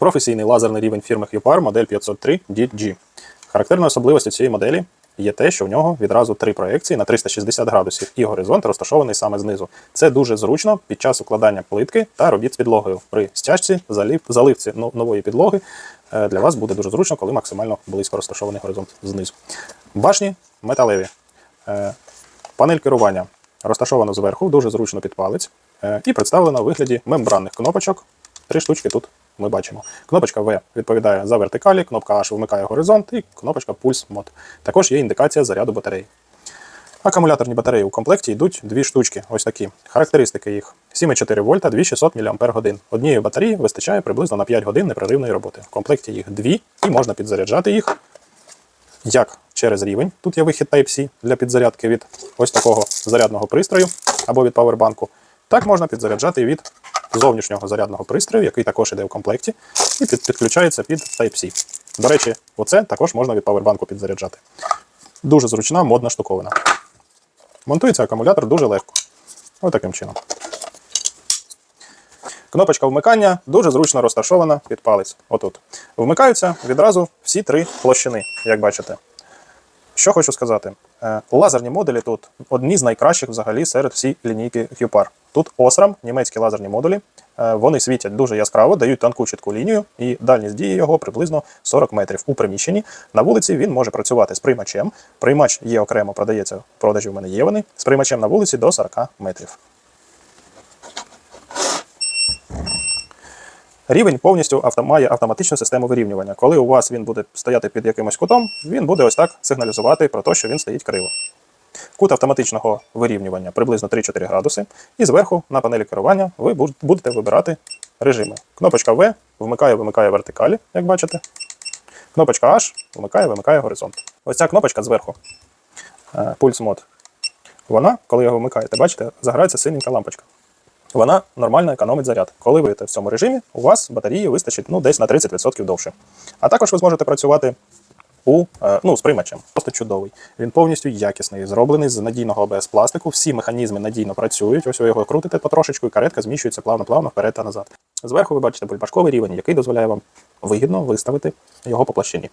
Професійний лазерний рівень фірми Hupar модель 503 DG. Характерною особливістю цієї моделі є те, що в нього відразу три проекції на 360 градусів, і горизонт розташований саме знизу. Це дуже зручно під час укладання плитки та робіт з підлогою. При стяжці, заливці нової підлоги е, для вас буде дуже зручно, коли максимально близько розташований горизонт знизу. Башні металеві. Е, Панель керування розташована зверху, дуже зручно під палець, е, і представлена у вигляді мембранних кнопочок. Три штучки тут ми бачимо. Кнопочка V відповідає за вертикалі, кнопка H вмикає горизонт і кнопочка Pulse Mode. Також є індикація заряду батареї. Акумуляторні батареї у комплекті йдуть дві штучки, ось такі. Характеристики їх: 7,4 вольта, 2600 мАч. Однієї батареї вистачає приблизно на 5 годин непреривної роботи. В комплекті їх дві, і можна підзаряджати їх як через рівень. Тут є вихід Type-C для підзарядки від ось такого зарядного пристрою або від павербанку. Так можна підзаряджати від зовнішнього зарядного пристрою, який також іде в комплекті, і під, підключається під Type-C. До речі, оце також можна від павербанку підзаряджати. Дуже зручна модна штуковина. Монтується акумулятор дуже легко. Ось таким чином. Кнопочка вмикання дуже зручно розташована під палець. Отут. Вмикаються відразу всі три площини, як бачите. Що хочу сказати, Е, лазерні модулі тут одні з найкращих взагалі серед всій лінійки Hupar. Тут Osram, німецькі лазерні модулі. Е, Вони світять дуже яскраво, дають танку чітку лінію, і дальність дії його приблизно 40 метрів у приміщенні. На вулиці він може працювати з приймачем. Приймач є окремо, продається в продажі. У мене є вони з приймачем на вулиці до 40 метрів. Рівень повністю авто, має автоматичну систему вирівнювання. Коли у вас він буде стояти під якимось кутом, він буде ось так сигналізувати про те, що він стоїть криво. Кут автоматичного вирівнювання приблизно 3-4 градуси. І зверху на панелі керування ви будете вибирати режими. Кнопочка V вмикає, вимикає вертикалі, як бачите. Кнопочка H вмикає, вимикає горизонт. Ось ця кнопочка зверху. е, Пульс мод. Вона, коли його вмикаєте, бачите, загорається синенька лампочка вона нормально економить заряд. Коли ви в цьому режимі, у вас батареї вистачить ну, десь на 30% довше. А також ви зможете працювати у, е, ну, з приймачем. Просто чудовий. Він повністю якісний, зроблений з надійного АБС пластику. Всі механізми надійно працюють. Ось ви його крутите потрошечку, і каретка зміщується плавно-плавно вперед та назад. Зверху ви бачите бульбашковий рівень, який дозволяє вам вигідно виставити його по площині.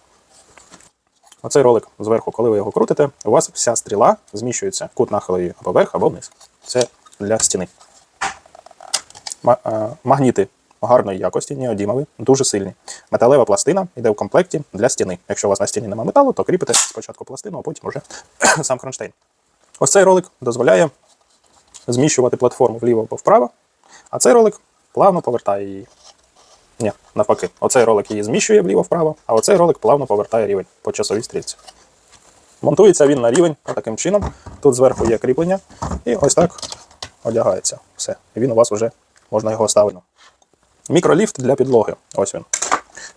Оцей ролик зверху, коли ви його крутите, у вас вся стріла зміщується кут нахилу або вверх, або вниз. Це для стіни. Е, Магніти гарної якості, неодімові, дуже сильні. Металева пластина йде в комплекті для стіни. Якщо у вас на стіні немає металу, то кріпите спочатку пластину, а потім вже сам кронштейн. Ось цей ролик дозволяє зміщувати платформу вліво або вправо, а цей ролик плавно повертає її. Ні, навпаки, оцей ролик її зміщує вліво-вправо, а оцей ролик плавно повертає рівень по часовій стрільці. Монтується він на рівень таким чином. Тут зверху є кріплення, і ось так одягається. Все. Він у вас вже можна його ставити. Мікроліфт для підлоги. Ось він.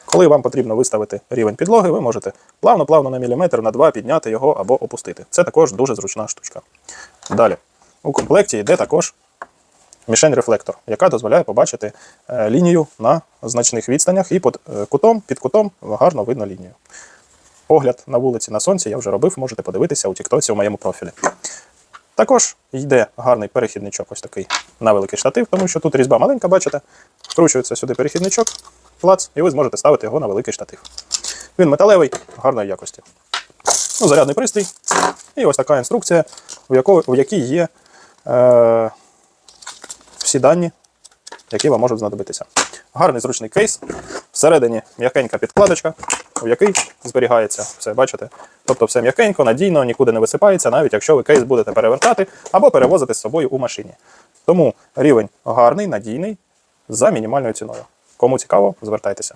Коли вам потрібно виставити рівень підлоги, ви можете плавно-плавно на міліметр, на два підняти його або опустити. Це також дуже зручна штучка. Далі. У комплекті йде також мішень-рефлектор, яка дозволяє побачити е, лінію на значних відстанях і під е, кутом, під кутом гарно видно лінію. Огляд на вулиці на сонці я вже робив, можете подивитися у Тіктоці у моєму профілі. Також йде гарний перехідничок, ось такий на великий штатив, тому що тут різьба маленька, бачите, вкручується сюди перехідничок, плац, і ви зможете ставити його на великий штатив. Він металевий, гарної якості. Ну, зарядний пристрій. І ось така інструкція, в, яко, в якій є е, всі дані, які вам можуть знадобитися. Гарний зручний кейс. Всередині м'якенька підкладочка, в який зберігається все, бачите? Тобто все м'якенько, надійно, нікуди не висипається, навіть якщо ви кейс будете перевертати або перевозити з собою у машині. Тому рівень гарний, надійний, за мінімальною ціною. Кому цікаво, звертайтеся.